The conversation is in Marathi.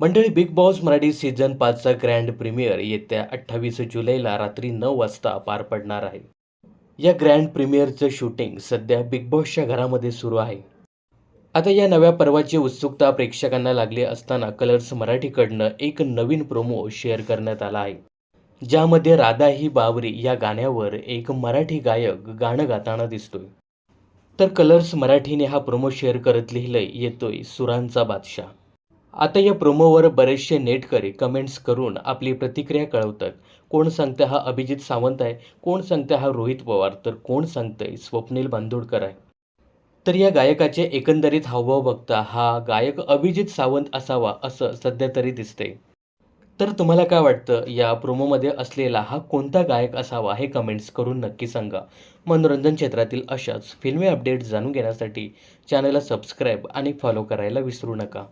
मंडळी बिग बॉस मराठी सीझन पाचचा ग्रँड प्रीमियर येत्या अठ्ठावीस जुलैला रात्री नऊ वाजता पार पडणार आहे. या ग्रँड प्रीमियरचं शूटिंग सध्या बिग बॉसच्या घरामध्ये सुरू आहे. आता या नव्या पर्वाची उत्सुकता प्रेक्षकांना लागली असताना कलर्स मराठीकडनं एक नवीन प्रोमो शेअर करण्यात आला आहे. ज्यामध्ये राधा ही बावरी या गाण्यावर एक मराठी गायक गाणं गाताना दिसतोय. तर कलर्स मराठीने हा प्रोमो शेअर करत लिहिलंय येतोय सुरांचा बादशाह. आता या प्रोमोवर बरेचसे नेटकरी कमेंट्स करून आपली प्रतिक्रिया कळवतात. कोण सांगतं हा अभिजित सावंत आहे? कोण सांगतं हा रोहित पवार? तर कोण सांगतंय स्वप्नील बांदोडकर आहे? तर या गायकाचे एकंदरीत हावभाव बघता हा गायक अभिजित सावंत असावा असं सध्या तरी दिसते तर तुम्हाला काय वाटतं? या प्रोमोमध्ये असलेला हा कोणता गायक असावा हे कमेंट्स करून नक्की सांगा. मनोरंजन क्षेत्रातील अशाच फिल्मी अपडेट्स जाणून घेण्यासाठी चॅनलला सबस्क्राईब आणि फॉलो करायला विसरू नका.